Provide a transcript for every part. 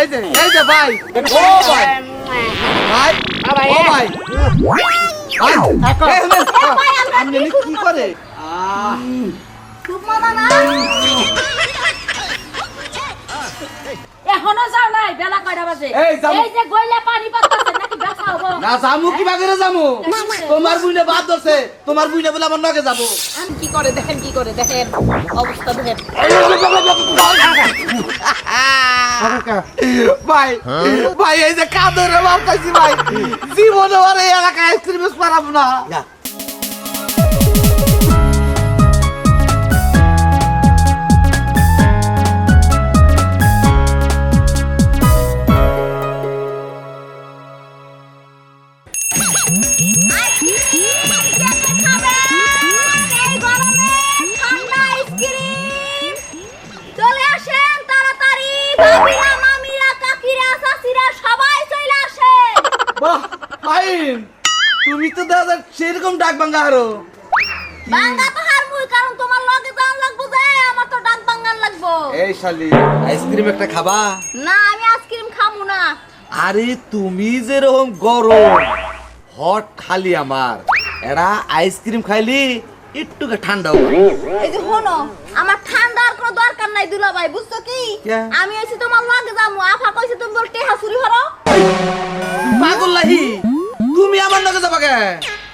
এই যে এই যে ভাই। ও ভাই। ভাই ও ভাই। আপনি কি করে। এখনও যাও নাই বেলা কয়টা বাজে? এই যে গইলা পানি হব না জামু কি বাগেরে জামু তোমার বুইনে বাদ ধরছে তোমার বুইনে বলে আমার নগে যাব আমি কি করে দেখেন কি করে দেখেন অবস্থা দেখেন ভাই ভাই এই যে কাদরে বাপ পাইছি ভাই জীবনে আর এই এলাকায় আইসক্রিম পারাবো না ফাইন তুমি তো দাদা সেরকম ডাক ভাঙ্গা আরও। বাঙ্গা তো হার কারণ তোমার লগে যাওয়ান লাগবো যে আমার তো ডাক বাঙ্গান লাগবো। এই শালি আইসক্রিম একটা খাবা? না আমি আইসক্রিম খামু না। আরে তুমি যেরকম গরম হট খালি আমার। এরা আইসক্রিম খাইলি একটু ঠান্ডা হবে এই যে শোনো আমার ঠান্ডার কোনো দরকার নাই দুলা ভাই বুঝছ কি? আমি হইছি তোমার লগে যামু আফা কইছে তুমি বল টেহা চুরি হরো পাগল লাহি তুমি আমার লগে যাবা কে?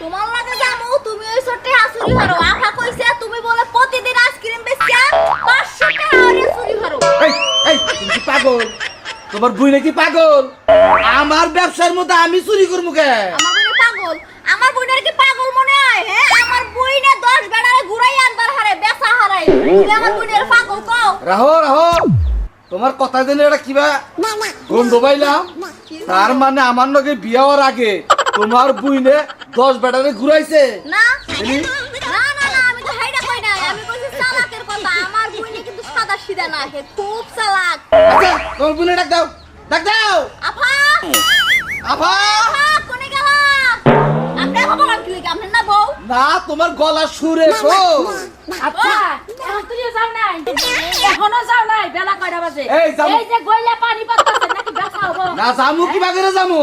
তোমার লগে যাব তুমি হইছো টেহা চুরি হরো আফা কইছে তুমি বলে প্রতিদিন আইসক্রিম বেচিয়া 500 টাকা আরে চুরি হরো এই এই তুমি কি পাগল? তোমার বুই নাকি পাগল? আমার ব্যবসার মধ্যে আমি চুরি করব কে? আমার বোনে পাগল? আমার বোনের কি পাগল মনে হয় হ্যাঁ? আমার বইনে 10 বেড়ারে ঘুরাই আনবার হারে বেচা হারাই তুমি আমার বোনের পাগল কও? রাহো রাহো। তোমার কথা জেনে এটা কিবা গন্ধ পাইলাম? তার মানে আমার লগে বিয়া হওয়ার আগে তোমার বুইনে দশ ব্যাটারে ঘুরাইছে। না এলি? না না না আমি তো হাইডা কই নাই। আমি কইছি চালাকের কথা। আমার বইনে কিন্তু সাদা সিধা না হে খুব চালাক। আচ্ছা তোমার বুইনে ডাক দাও ডাক দাও। আফা! আফা কি না বউ? না তোমার গলা সুরে শো আচ্ছা এখন তুইও যাও নাই? এখনও যাও নাই? বেলা কয়টা বাজে? এই, যে গইলা পানি পাতাছে নাকি ব্যথা হব? না জামু কি বাগেরে জামু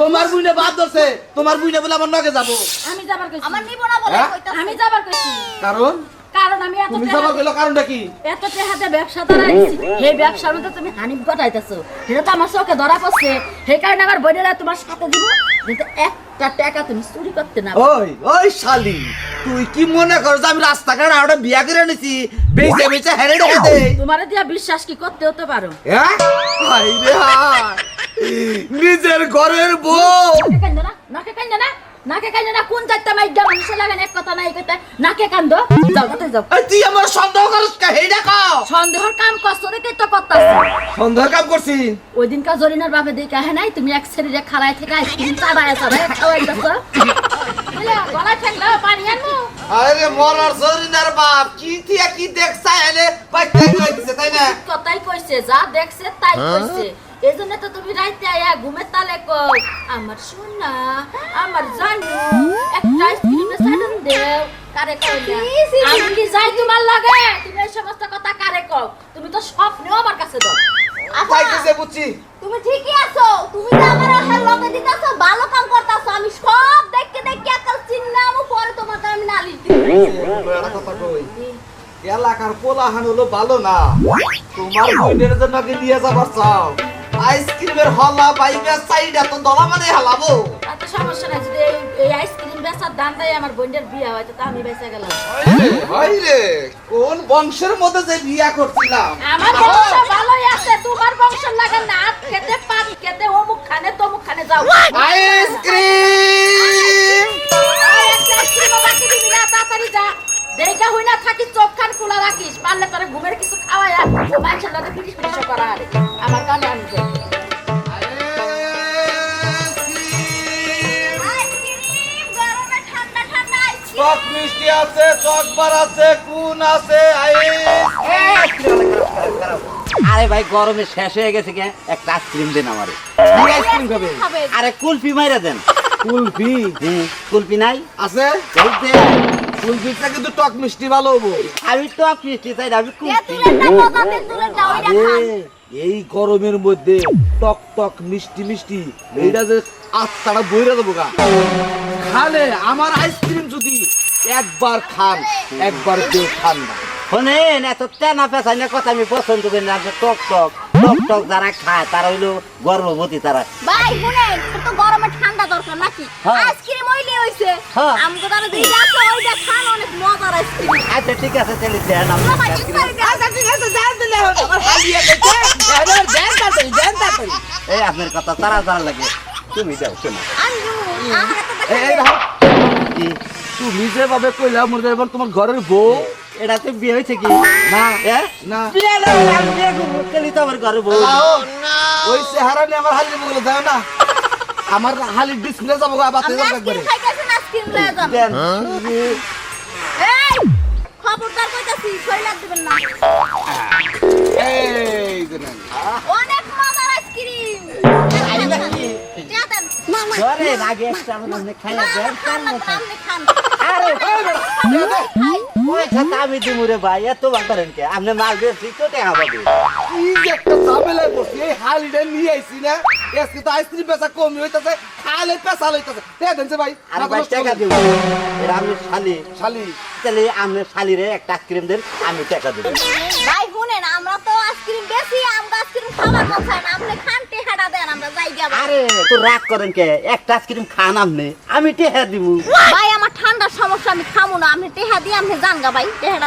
তোমার বুইনে বাদ ধরছে তোমার বুইনে বলে আমার নগে যাব। আমি যাবার কইছি। আমার নিব না বলে হ্যাঁ? কইতাছি। আমি যাবার কইছি। কারণ? কারণ আমি এত তুমি যাবার গেল কারণটা কি? এত টাকাতে ব্যবসা ধরাইছি। সেই ব্যবসার মধ্যে তুমি হানি ঘটাইতেছো। সেটা তো আমার চোখে ধরা পড়ছে। সেই কারণে আমার তোমার সাথে দিব। কিন্তু একটা টাকা তুমি চুরি করতে না ওই ওই শালি তুই কি মনে করছ আমি রাস্তাঘাট আরে বিয়া করে নিছি বেঁচে বেচে হেরে রেখে তোমার দিয়া বিশ্বাস কি করতে হতে পারো? হ্যাঁ? নিজের ঘরের বউ। নাকে কান্দো না নাকে নাকে না কোন চারটা মাইক মানুষের লাগে এক কথা নাই কথা। নাকে কান্দো। যাও কোথায় যাও। এই তুই আমার সন্দেহ করিস কা? হেই দেখো সন্দেহর কাম কষ্ট রেখে তো করতাছ? সন্দেহ কাম করছি। ওই দিনকার জরিনার বাপে দেখে হ্যাঁ নাই তুমি এক শরীরে খালায় থেকে আইসক্রিম চাবায় চাবায় খাওয়াই যাচ্ছ গলায় ঠেকলো পানি আনব। আরে মরার জরিনার বাপ কি কি দেখছা কই তাই না? কথাই কইছে যা দেখছে তাই কইছে। এই জন্য তো তুমি রাইতে আয়া ঘুমের তালে কও আমার সোনা আমার জানু একটা আইসক্রিমের সাইডন দেও কারে কও না? আমি কি যাই তোমার লাগে? তুমি এই সমস্ত কথা কারে কও? তুমি তো স্বপ্নেও আমার কাছে দাও। পাইতেছে বুঝছি। তুমি ঠিকই আছো। তুমি তো আমার হার লগে দিতাছো ভালো কাম করতাছো। আমি সব দেখকে দেখকে একাল চিন্নামু পরে তোমাকে আমি নালিশ একটা কথা কই। এলাকার পোলাহান হলো ভালো না? তোমার বোনের জন্য নিয়ে যাবার চাও। আইসক্রিমের হলা বাইবে সাইডা তো দলা মানে হালাবো এত সমস্যা নাই যদি এই- আইসক্রিম বেচার দান দেয় আমার বোনের বিয়ে হয় তো আমি বেঁচে গেলাম হাই রে কোন বংশের মধ্যে যে বিয়া করছিলাম আমার বংশ ভালোই আছে তোমার বংশ লাগে না হাত খেতে পাত খেতে অমুক খানে তমুক খানে যাও আইসক্রিম আইসক্রিমও বাকি দিবি না, তাড়াতাড়ি যা। দেরিকা হই না থাকিস, চোখ কান খোলা রাখিস। পারলে তোরে ঘুমের কিছু ও মানুষের লগে ফিটিস ফিটিসও করা আরে। আমার কানে আমি চক মিষ্টি আছে চক বার আছে কোন আছে আরে ভাই গরমে শেষ হয়ে গেছে কে? একটা আইসক্রিম দেন আমারে। আইসক্রিম খাবে। আরে কুলফি মাইরা দেন। কুলফি? কুলফি নাই? আছে। কুলফিটা কিন্তু টক মিষ্টি ভালো হব। আমি তো মিষ্টি চাই আমি কুলফি এই গরমের মধ্যে টক টক মিষ্টি মিষ্টি এইটা যে আত্মাটা বইরা দেবো গা। খালে আমার আইসক্রিম যদি একবার খান একবার কেউ খান না। শোনেন এত তেনা পেছাই কথা আমি পছন্দ করি না টক টক। টক টক যারা খায় তারা হইল গর্ভবতী তারা ভাই শুনেন তো গরমে ঠান্ডা দরকার নাকি হ্যাঁ। আইসক্রিম ওইলে হইছে হ্যাঁ। আমগো তারা দুই ওইটা খান অনেক মজার আইসক্রিম আচ্ছা ঠিক আছে দেন আমি আচ্ছা ঠিক আছে যান দিলে হবে আমার হালিয়ে গেছে এবার দেন তাড়াতাড়ি দেন তাড়াতাড়ি এই আপনার কথা তারা তারা লাগে তুমি আমার তো এই তুমি যেভাবে কইলা মনে এবার তোমার ঘরের বউ এটা তো বিয়ে হয়েছে কি না? না বিয়ে না হলে আমি বিয়ে করব, খালি তো আমার ঘরে বউ ওই চেহারা নিয়ে আমার হালিয়ে বলে দাও না আমার হালির ডিসপ্লে যাব গা বাতি যাব একবারে খবরদার কইতাছি শরীর দিবেন না এই যে। অনেক মজার আইসক্রিম ঘরে আগে একটা আপনি খাইয়া দেন আরে ওই কথা আমি দিমু রে ভাই এত বাড়ারেন কে আপনি মাল বেশি তো টেহা পাবে কি যে একটা ঝামেলায় পড়ছি, এই হালিটা নিয়ে আইছি না, আজকে তো আইসক্রিম বেচা কমই হইতাছে, খালে পেশা লইতাছে। দে দেন যে ভাই, আর মাথা ভাই নষ্ট টাকা করবেন। দিব এটা আমি শালি। শালি, তাহলে আপনি শালিরে একটা আইসক্রিম দেন আমি টাকা দেবো। ভাই শুনেন আমরা তো আইসক্রিম বেশি আমরা আইসক্রিম খাবার কথা না আপনি খান টেহাটা দেন আমরা যাই যাব আরে তো রাগ করেন কে? একটা আইসক্রিম খান আপনি আমি টেহা দিব ভাই আমার ঠান্ডার সমস্যা আমি খামু না আপনি টেহা দিয়ে আপনি যান গা ভাই দেন।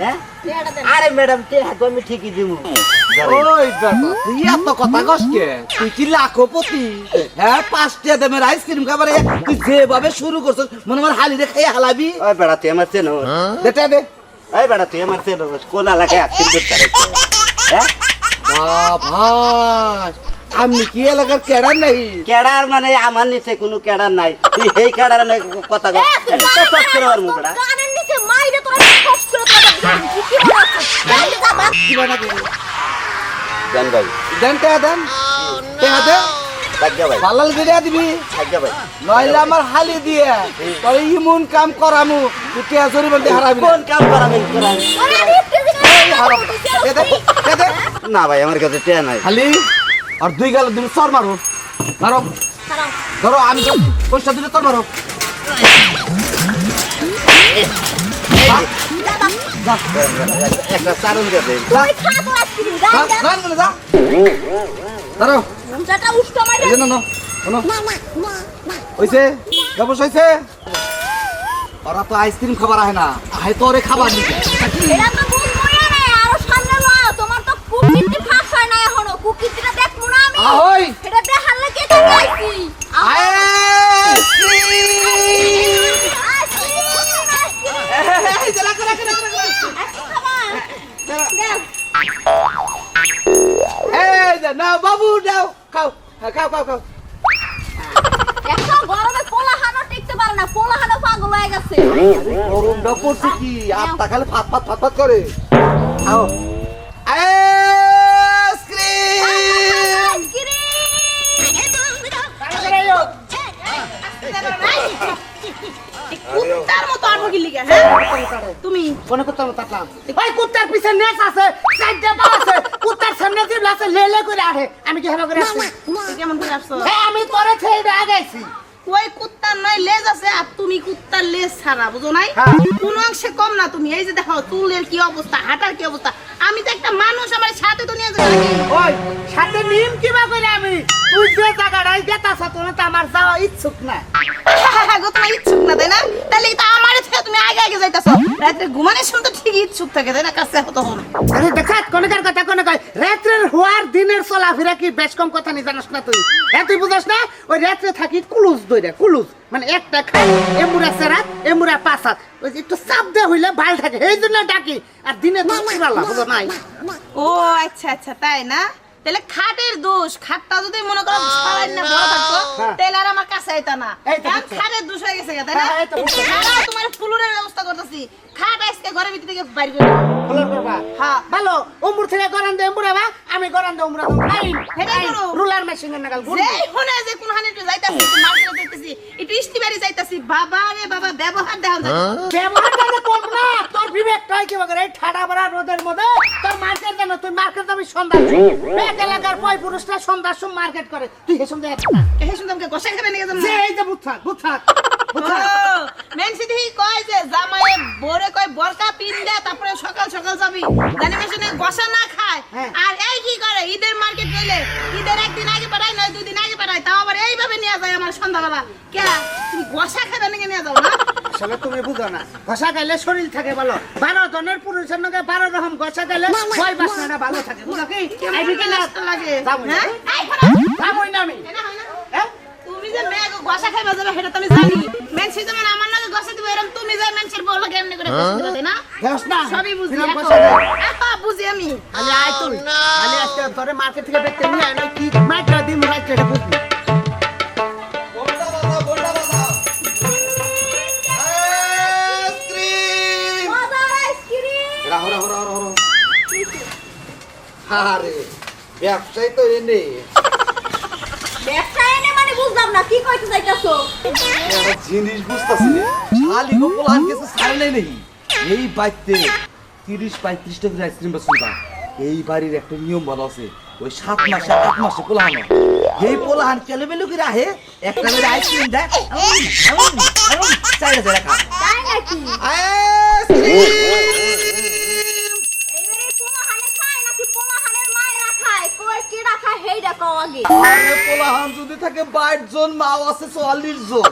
হ্যাঁ? টেহাটা দেন। আরে ম্যাডাম টেহা তো আমি ঠিকই দিব ওই তুই এত কথা কস কে? তুই কি লাখপতি? হ্যাঁ, পাঁচটা দামের আইসক্রিম খাবারে তুই যেভাবে শুরু করছিস, মনে হয় হালিরে খাইয়ে হালাবি। ওই বেড়া তুই আমার চেনো। দে, দে, দে। ওই বেড়া তুই আমার চেনো। কোন এলাকায় আইসক্রিম করতে হ্যাঁ? বাবা, আমি কি এলাকার কেডার নাই? কেডার মানে আমার নিচে কোনো কেডার নাই। তুই এই কেডার নাই কথা কর এ, তুই একটা কানের চট করে আর মুখটা কানের নিচে মাইরে তোরা কষ্ট করে তোরা দিবি। কি বলছ? যাইলে যা বাপ। কি বানাবি? জান ভাই। দেন টেহা দেন। টেহা দে। ভাগ্য ভাই। বালাল বিরিয়া দিবি? ভাগ্য ভাই। নইলে আমার হালি দিয়ে তোর ইমন কাম করামু তুই জরিমানা দিয়ে হারাবি। কোন কাম দে। না ভাই আমার কাছে টেয়া নাই। হালি আর দুই গাল তুমি চর মারো। মারো। ধরো আমি তো পয়সা দিলে তোর মারো। যা। বাপ। যা। একটা চারণ দেবে যা। যেটা উষ্ট মাইরে। এই যে না না শোনো। হইছে? ব্যবস হইছে? ওরা তো আইসক্রিম খাবার আহে না। আহে তো ওরে খাবার নিতে এটা তো বুঝবোই না, আরও সামনে লও। তোমার তো কুকীর্তি ফাঁস হয় না এখনও। কুকীর্তিটা দেখব না আমি। আহই এটা দেখার লাগি তো আইছি। Ice cream ice cream, ice cream. এই যে রাখো, রাখো, রাখো, রাখো। আইসক্রিম খাবা? দেও। এই যে নাও বাবু নাও খাও হ্যাঁ, খাও খাও খাও একটা গরমে পোলাহানো টিকতে পারে না পোলাহানো পাগল হয়ে গেছে গরমটা পড়ছে কি আত্মা খালি ফাত ফাত ফাত ফাত করে খাও হ্যাঁ? তুমি মনে করতে হবে তাকলাম ওই কুত্তার পিছে নেস আছে চারটা পা আছে কুত্তার সামনে জিবলা আছে লেলে করে আহে। আমি কি হেলো করে আসছি? কেমন করে আসছো? হ্যাঁ আমি তোরে ছেড়ে আগাইছি ওই কুত্তার নয় লেজ আছে আর তুমি কুত্তার লেজ ছাড়া বুঝো নাই? হ্যাঁ। কোন অংশে কম না তুমি। এই যে দেখো চুলের কি অবস্থা হাঁটার কি অবস্থা। আমি তো একটা মানুষ আমার সাথে তো নিয়ে যাবে ওই সাথে নিম করে আমি? তুই যে জায়গাটায় গেতাছ তোর তো আমার যাওয়া ইচ্ছুক না। গো তোমার ইচ্ছুক না তাই না? তাহলে তো আমার আগে আগে যাইতাছো। রাত্রে ঘুমানোর সময় তো ঠিকই ইচ্ছুক থাকে তাই না? কাছে তখন আরে দেখাত কোনকার কথা কোন কয়? রাত্রের হওয়ার দিনের চলাফেরা কি বেশ কম কথা নি জানাস না তুই? হ্যাঁ তুই বুঝাস না? ওই রাত্রে থাকি কুলুস দইরা কুলুস মানে একটা খাই এমুরা সেরাত এমুরা পাসাত ওই যে একটু চাপ দেওয়া হইলে ভালো থাকে এই জন্য ডাকি। আর দিনে তো নাই? ও আচ্ছা আচ্ছা তাই না? তাহলে খাটের দোষ খাটটা যদি মনে করো ছড়াই না বড় থাকতো হ্যাঁ। তাহলে আর আমার কাছে আইতা না। এই এখন খাটের দোষ হয়ে গেছে তাই না? হ্যাঁ, এই। খাটাও তোমার ফুলুরের ব্যবস্থা করতেছি। খাট আজকে ঘরের ভিতর থেকে বাইরে করে। ফলর হ্যাঁ। ভালো অমুর থেকে গরান দে এমুরা বা আমি গরান দে উমরা করো। রুলার মেশিন নাগাল গুড় যে হনে যে কোন হানি যাইতাছি মার্কেটে যাইতেছি আইতাছি একটু যাইতাছি। বাবা রে বাবা ব্যবহার দেওয়া ব্যবহারটা যে করব না? তোর বিবেকটা কি বলে এই ঠাডা বড়া রোদের মধ্যে তোর মার্কেট জানো তুই মার্কেট যাবি সন্ধ্যা এক এলাকার পয় পুরুষরা সন্ধ্যার সময় মার্কেট করে। তুই হেসম শুনতে এই শুনতাম গোসা খাবে নিয়ে যাব এই যে বুথাক বুথাক বুথাক মেনসি দেখি কয় যে জামাই বরে কয় বরকা পিন দে তারপরে সকাল সকাল যাবি। জানি মেশিনে গোসা না খায়। হ্যাঁ। আর এই কি করে? ঈদের মার্কেট গেলে ঈদের একদিন আগে পাঠায় নয় দুদিন আগে পাঠায়। তাও আবার এইভাবে নিয়ে যায় আমার সন্ধ্যাবেলা। কে? তুমি গোসা নাকি নিয়ে যাও না? আসলে তুমি বুঝো না। ঘষা গাইলে শরীর থাকে ভালো। বারো জনের পুরুষের নাকি বারো রকম ঘষা গাইলে ছয় ভালো থাকে। বুঝো কি? লাগে। হ্যাঁ। যাবোই না আমি এটা হয় না? হ্যাঁ? তুমি যে মেয়ে গোসা খাইবা যাবে সেটা তো আমি জানি। মেনসি যেমন আমার নাকি গোসা দিবে এরকম তুমি যে মেনসির বউলা কেমনি করে গোসা দিবে না? ঘষ না। সবই বুঝি আমি। তুই। আজকে মার্কেট থেকে দেখতে নিয়ে আয় না কি দিন বুঝবি। আরে ব্যবসায়ী তো এনে। মানে বুঝলাম না কি কইতে চাইতাছো? জিনিস বুঝতেছি না। শালি গো পোলান কিছু ছাড়লে নেই। এই বাড়িতে তিরিশ পঁয়ত্রিশ টাকা আইসক্রিম বেচুন এই বাড়ির একটা নিয়ম ভালো আছে। ওই সাত মাসে আট মাসে পোলাহান। এই পোলাহান কেলে বেলু করে আহে? একটা করে আইসক্রিম দেয়। চাইলে চাইলে খা তাই নাকি এইবারে পোলাহানে খায় নাকি পোলাহানের মায়েরা খায় কই কেডা খায় আগে আরে পোলাহান যদি থাকে বাইশ জন মাও আছে চুয়াল্লিশ জন।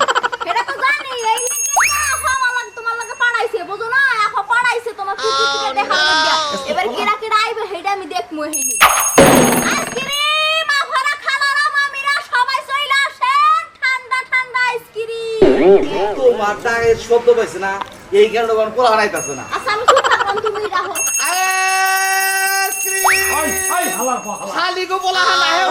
এটা তো জানি এই লিগে লাগে তোমার লাগে পাড়াইছে বুঝো না? এখন পাড়াইছে তোমার কুকুর থেকে দেখা লাগিয়া এবার কেডা কেডা আইবে হেইডা আমি দেখমু হেইনি আইসক্রিম আফারা খালারা মামিরা সবাই চইলা আসেন ঠান্ডা ঠান্ডা আইসক্রিম। তোমার ডাকের শব্দ পাইছে না এই কারণে পোলাহান আইতাছে না। শালি গো পোলাহান আহে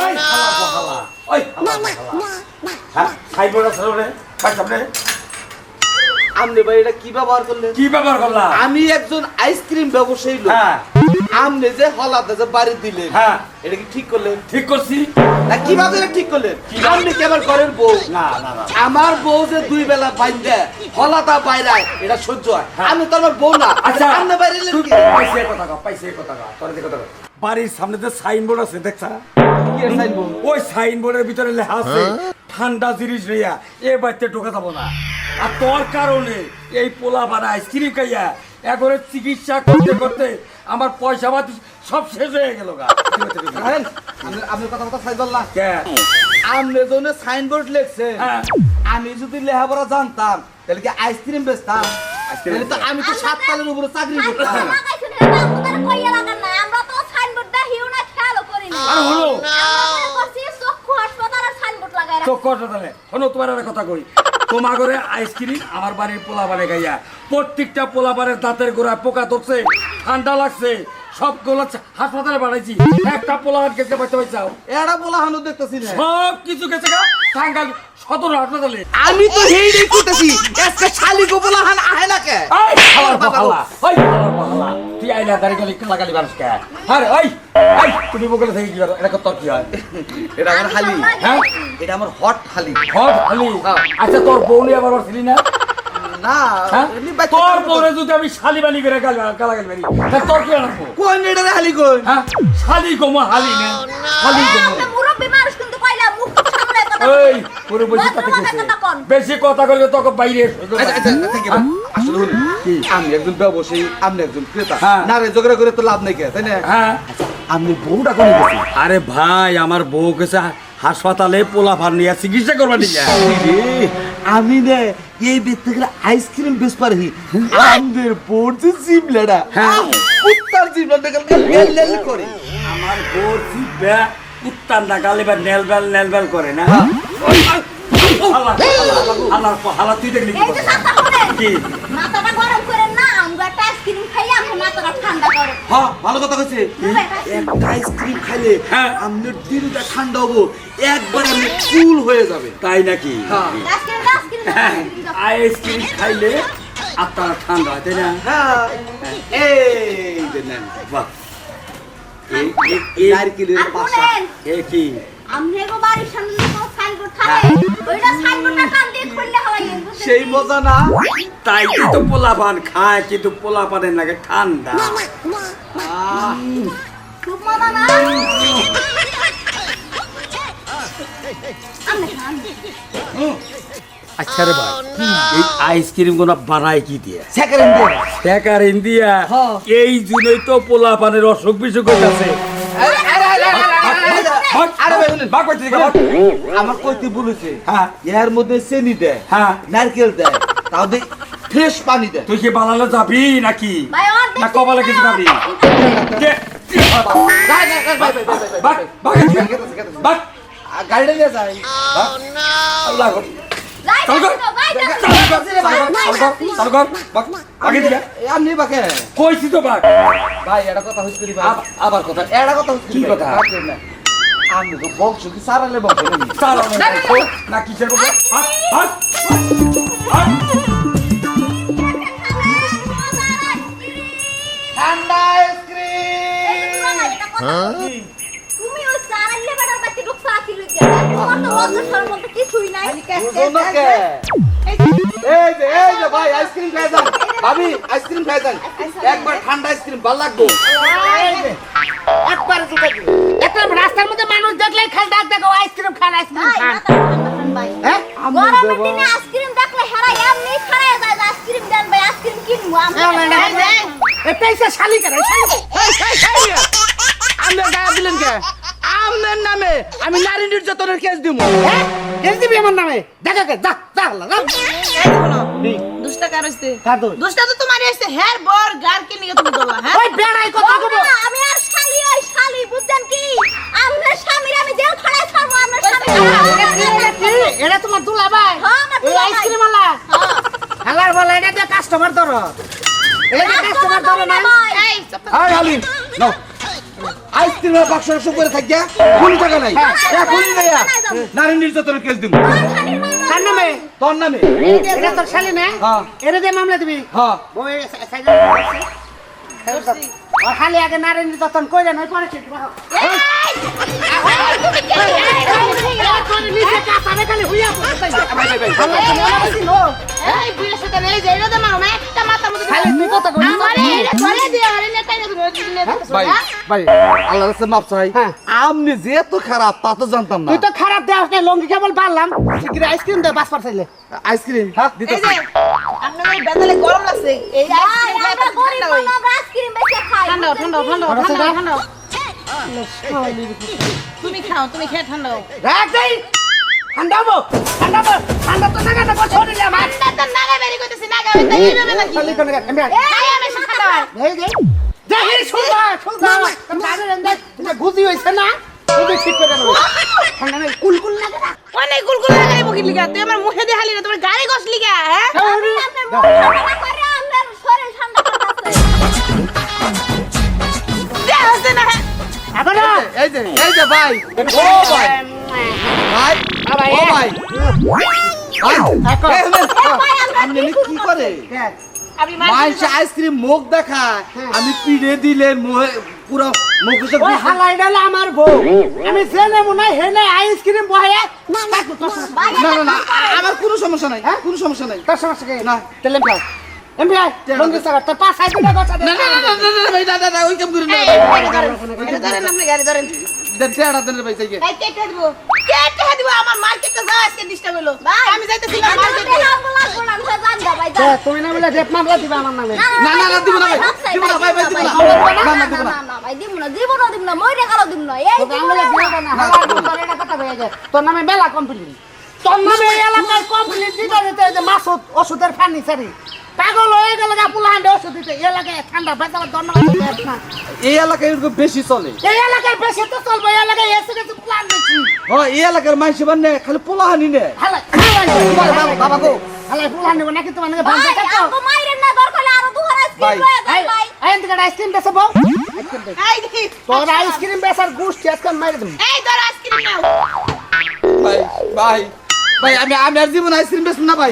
আমনে ভাই এটা কি ব্যবহার করলেন? কি ব্যাপার করলাম? আমি একজন আইসক্রিম ব্যবসায়ী লোক। হ্যাঁ। আমনে যে হলাতে যে বাড়ি দিলেন। হ্যাঁ। এটা কি ঠিক করলেন? ঠিক করছি। না কীভাবে এটা ঠিক করলেন? আপনি কি আমার ঘরের বউ? না না না। আমার বউ যে দুই বেলা বাইন্দে হলাতা বাইরায় এটা সহ্য হয়। আমি তো আমার বউ না। আচ্ছা। আপনি বাইরে কি? পাইছে কথা পাইছে কথা তোর কথা। বাড়ির সামনে যে সাইনবোর্ড আছে দেখছা? ওই সাইনবোর্ডের ভিতরে লেখা আছে ঠান্ডা জিনিস নিয়া এ বাড়িতে ঢোকা যাব না আর তোর কারণে এই পোলা বানা আইসক্রিম খাইয়া একবারে চিকিৎসা করতে করতে আমার পয়সা পাতি সব শেষ হয়ে গেল গা জানেন, আপনি- কথা? আমনে সাইনবোর্ড লেখছে হ্যাঁ। আমি যদি লেখাপড়া জানতাম তাহলে কি আইসক্রিম বেচতাম তো আমি তো সাত তালের উপরে চাকরি করতাম তোমার একটা কথা কই। তোমার ঘরে আইসক্রিম আমার বাড়ির পোলা বানে গাইয়া। প্রত্যেকটা পোলা বানের দাঁতের গোড়ায় পোকা ধরছে ঠান্ডা লাগছে সবগুলো হাসপাতালে বানাইছি একটা পোলা হাত গেছে বাঁচতে পাইছাও এরা বলা হানো দেখতেছি সব কিছু গেছে গা টাঙ্গাল সদর হাসপাতালে। আমি তো হেই করতেছি আজকে শালি গো হান আহে না কে? ওই আইলা দাঁড়ি গেলি কালাকালি মানুষ কে? আরে ওই এই তুমি বগলে থেকে কি করো? এটা তোর কি হয়? এটা আমার হালি। হ্যাঁ? এটা আমার হট হালি। হট খালি হ্যাঁ। আচ্ছা তোর বউ আবার ছিলি না? না হ্যাঁ? এমনি তোর পরে যদি আমি শালি বালি করে গাল গালা গাল বেরি তোর কি রাখব কোন এটা হালি কোন হ্যাঁ? শালি গোমা হালি না। শালি গোমা মুরব্বি মানুষ কিন্তু কইলা মুখ সামলে কথা এই পুরো বেশি কথা কইছে বেশি কথা কইলে তোকে বাইরে আচ্ছা আচ্ছা আসলে শুনুন, আমি একজন ব্যবসায়ী আপনি একজন ক্রেতা। হ্যাঁ। না রে ঝগড়া করে তো লাভ নেই কে তাই না? হ্যাঁ। আপনি বউটা কোন আরে ভাই আমার বউ গেছে হাসপাতালে পোলা ফার নিয়ে চিকিৎসা করবা নিয়ে। আমি নে এই থেকে আইসক্রিম বেশ পারি আমাদের যে হ্যাঁ। কালকে লেল লেল করে। আমার বউ জিব্বা গালে বা নেলবেল নেলবেল করে না? আল্লাহ আল্লাহ আল্লাহ তুই দেখলি কি মাথাটা গরম না আমরা একটা আইসক্রিম খাইয়া আমি মাথাটা ঠান্ডা করে। হ্যাঁ ভালো কথা কইছে। হ্যাঁ। একটা আইসক্রিম খাইলে হ্যাঁ। আপনার দিনটা ঠান্ডা হব একবার আপনি কুল হয়ে যাবে। তাই নাকি? হ্যাঁ। আইসক্রিম আইসক্রিম আইসক্রিম খাইলে আপনার ঠান্ডা হয় তাই না? হ্যাঁ। এই যে নেন বাহ। নারকেলের পাশা? এ কি? আমনে গো বাড়ির সামনে তো সাইনবোর্ড থাকে ওইটা সাইনবোর্ডটা টান দিয়ে খুললে হয় সেই মজা না? তাই তো পোলাপান খায় কিন্তু পোলাপানের লাগে ঠান্ডা। খুব মজা না? আমনে খান। আচ্ছা রে ভাই এই আইসক্রিমগুলো বানায় কি দিয়ে ডে টেকার ইন্ডিয়া হ্যাঁ। এই জন্যই তো পোলাপানের অসুখ বিসুখ হইতাছে আরে ভাই শুনেন, ভাগ করতে দিকে ভাগ। আমার কইতে বলেছে হ্যাঁ এর মধ্যে চেনি দেয় হ্যাঁ নারকেল দেয় তাও দেয় ফ্রেশ পানি দেয় তুই কি বানালে যাবি নাকি না কপালে কিছু খাবি। আ, গাড়িটা নিয়ে যাই আল্লাহ কর। কর, কর, কর, আপনি বাকে কইছি তো ভাগ। ভাই এটা কথা হচ্ছে ভাই আবার কথা এটা কথা হচ্ছে কি কথা? আমি তো বংশ কি সারালে বংশ নাকি? না, কিসের। ঠান্ডা আইসক্রিম তুমি ওই সারাইলে বেটার বাচ্চা লোক সাথী লই গেল তোমার তো লজ্জা শরম তো কিছুই নাই। এই যে এই যে। ভাই আইসক্রিম খাই যান। ভাবি আইসক্রিম খাই যান। একবার ঠান্ডা আইসক্রিম ভালো লাগবে। একবার জুতা দিল একটা রাস্তার মধ্যে মানুষ দেখলে খাল ডাক দেখো আইসক্রিম খান আইসক্রিম ভাই খান। মাথা হ্যাঁ? গরমের দিনে আইসক্রিম দেখলে হেরা এমনি খাড়ায় যায় আইসক্রিম দেন ভাই আইসক্রিম কিনবো আমরা এ পয়সা শালি করে আমরা গায়ে দিলেন কে? আপনার নামে আমি নারী নির্যাতনের কেস দিব হ্যাঁ? কেস দিবি আমার নামে। দেখা কে যা যা হলো, যা। এই দেখো দুষ্টা কার হইছে? কার দোষ? দুষ্টা তো তোমার হইছে হের বর গার কে নিয়ে তুমি দোলা হ্যাঁ? ওই বেড়াই কথা কব। আমি আর শালি ওই শালি বুঝছেন কি? আমার স্বামীর আমি জেল খাড়ায় ছাড়বো আমার স্বামী এটা তোমার দুলা ভাই। এই আইসক্রিম আলা হালার বলে এটা কাস্টমার ধরো। দিয়ে কাস্টমার ধরো না এই হাই হালিম নাও। আইসক্রিমের বাক্স রস করে থাকিয়া কোন টাকা নাই। এখনই নাই নারী নির্যাতনের কেস দিব। কার নামে? তোর নামে। এটা তোর শালি না? হ্যাঁ। এটা দিয়ে মামলা দিবি? হ্যাঁ। ওই সাইজা আর খালি আগে নারী নির্যাতন কইলেন ওই পরে ঠিক রাখো এই বুইরা সাথে এই যে এটা মারো না একটা মাথার মধ্যে খালি তুই কথা কইলি আমারে এটা ধরে দিয়ে আরে নেতাই না তুমি ভাই ভাই আল্লাহ রাস্তায় মাপ চাই হ্যাঁ। আপনি যে এত খারাপ তা তো জানতাম না তুই তো খারাপ দেওয়াস না লঙ্গি কেবল পারলাম আইসক্রিম দে বাস পারছাইলে আইসক্রিম হ্যাঁ এই যে গরম লাগছে এই আইসক্রিম ঠান্ডা ঠান্ডা ঠান্ডা তুমি খাও তুমি খেয়ে ঠান্ডা রাখ দেই। ঠান্ডা হব ঠান্ডা হব ঠান্ডা তো না কাটা বছর নিলে আমার। ঠান্ডা তো নাগা বেরি কইতেছি নাগা হইতা এইভাবে নাকি? খালি কোন গান এমনি এই আমি ঠান্ডা হয় এই যে দেখি শুনবা শুনবা তুমি আগে রেন্দে গুজি হইছে না? যে ভাই ও ভাই ভাই ভাই, ও ভাই কি কি করে আমি আইসক্রিম মুখ দেখা আমি পিড়ে দিলে পুরো মুখ ওই হালাই ডালে আমার বউ আমি জেনে মনে হয় হেনে আইসক্রিম বহায় না না না আমার কোনো সমস্যা নাই হ্যাঁ? কোনো সমস্যা নাই তোর সমস্যা কি না। তেলেম খাও এমবি আই লঙ্গি সাগর তোর পাঁচ দে না না না না, না, না, ভাই, না, না, না, ওই কাম করেন না। এটা ধরেন আপনি গাড়ি ধরেন দেন, টেয়ারা দেন ভাই, যাইগে। এই কেটে দিব। কেটে দিব আমার মার্কেটে যা আজকে ডিস্টার্ব হলো। আমি যাইতেছি আমার মার্কেটে। দেহ আমগুলো লাগবো না, আমি তো জানি না, ভাই, তুমি না বলে রেপ মামলা দিবা আমার নামে। না, না, না, দিব না, ভাই, দিব না, ভাই, ভাই, দিব না। না, না, না, না, দিব না। না, না, ভাই, দিব না, দিব না, দিব না, মইরে গেলেও দিব না, এই দিব না, না। তোর কথা বলে যায় তোর নামে মেলা কমপ্লেন তোর নামে এই এলাকায় কমপ্লেন দিতে দিতে যে মাসুদ ওষুধের ফার্নিচারি। পাগল হয়ে গেল গা পুলা হান্ডে ওষুধ দিতে। এই এলাকায় ঠান্ডা এই এলাকায় এরকম বেশি চলে। এই এলাকায় বেশি তো চলবে এই এলাকায় এসে গেছে এই এলাকার মানুষ বান্নে খালি নে বাবা, বাবা গো। পুলা নেব নাকি তোমার নাকি ভাঙতে থাকো আমগো না, দরকার আরও দুহার আইসক্রিম। লয়ে ভাই। আইসক্রিম বউ। তোর আইসক্রিম গুষ্টি মাইরে এই আইসক্রিম নাও। ভাই ভাই। ভাই আমি আমি আর জীবন আইসক্রিম বেশ না ভাই।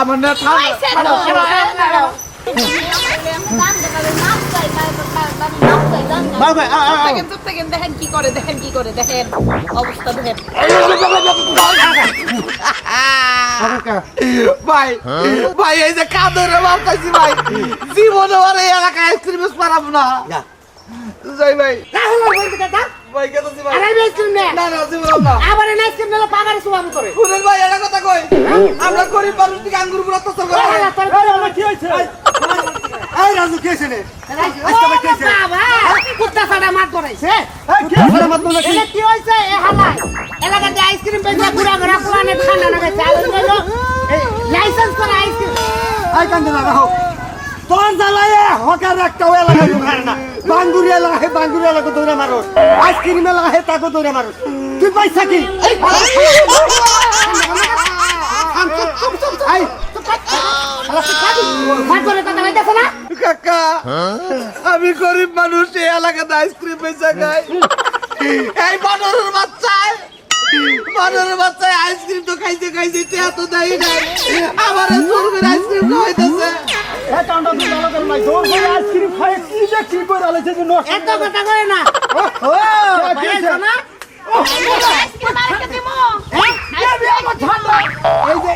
আমার না দেখেন কি করে দেখেন কি করে দেখেন। অবস্থা দেখেন। ভাই ভাই এই যে কাঁদরে খাইছি ভাই। জীবনে আর এই এলাকায় আইসক্রিম পারাবো না। যাই ভাই রাহুল আর বলতে কাকা, ভাই কেতেছি ভাই আরে এই আইসক্রিম নে। না না জীবন না আবার এই আইসক্রিম নিলে পাগারে সুবামি করে। শুনেন ভাই এটা কথা কই আমরা গরিব মানুষ দিকে আঙ্গুর পুরো অত্যাচার করে এই হালা, তোর করে হলো কি? এই রাজু কে ছেলে বাবা, কুত্তা ছাড়া মার ধরাইছে। এটা কি হয়েছে? এ হালায়। এলাকাতে আইসক্রিম বেচে ঘুরা ঘুরা পুরানে। আর ওই হলো, এই লাইসেন্স করা আইসক্রিম। এই কান্দে না রাখো তোর জ্বালায় হকার একটা এলাকা ঢুকায় না বাঙ্গুরি এলাকা হে বাঙ্গুরি এলাকা দৌড়ে মারো আইসক্রিম এলাকা হে তাকে দৌড়া মারো তুই পয়সা কি আমি গরিব মানুষ এই এলাকাতে আইসক্রিম বেচা খাই এই বানরের বাচ্চায় বানরের বাচ্চায় আইসক্রিম তো খাইতে খাইতে টিয়া তো দেয় নাই। আমার জোর করে আইসক্রিম খাওয়াইতেছে। এত কথা না। ও, পাইছো আইসক্রিম হ্যাঁ? এই যে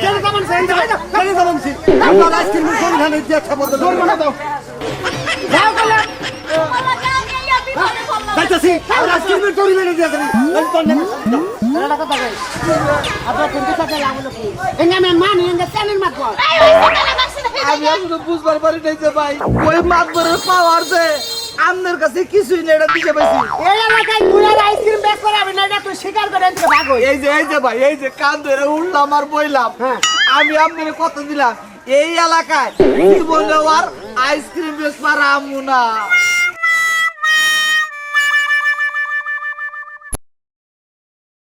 ছেলে বলে। যাইতাছি আর আইসক্রিমের দড়ি মেরে দিয়ে যাবি এই তোর নামে এটা কথা কই। আপনার কিন্তু সাথে লাগল কি? এঙ্গা মে মানি, এঙ্গা চ্যানেল মাত কর। আমি আসলে বুঝবার পারি নাই যে ভাই ওই মাতবরের পাওয়ার যে আমনের কাছে কিছুই নেই এটা দিতে পাইছি এই এলাকায় আইসক্রিম বেচ করাবি না, এটা তুই স্বীকার করে এদিকে ভাগ এই যে এই যে ভাই এই যে কান ধরে উঠলাম আর বইলাম হ্যাঁ। আমি আপনার কত দিলাম এই এলাকায় জীবনে আর আইসক্রিম বেশ পারা আমু না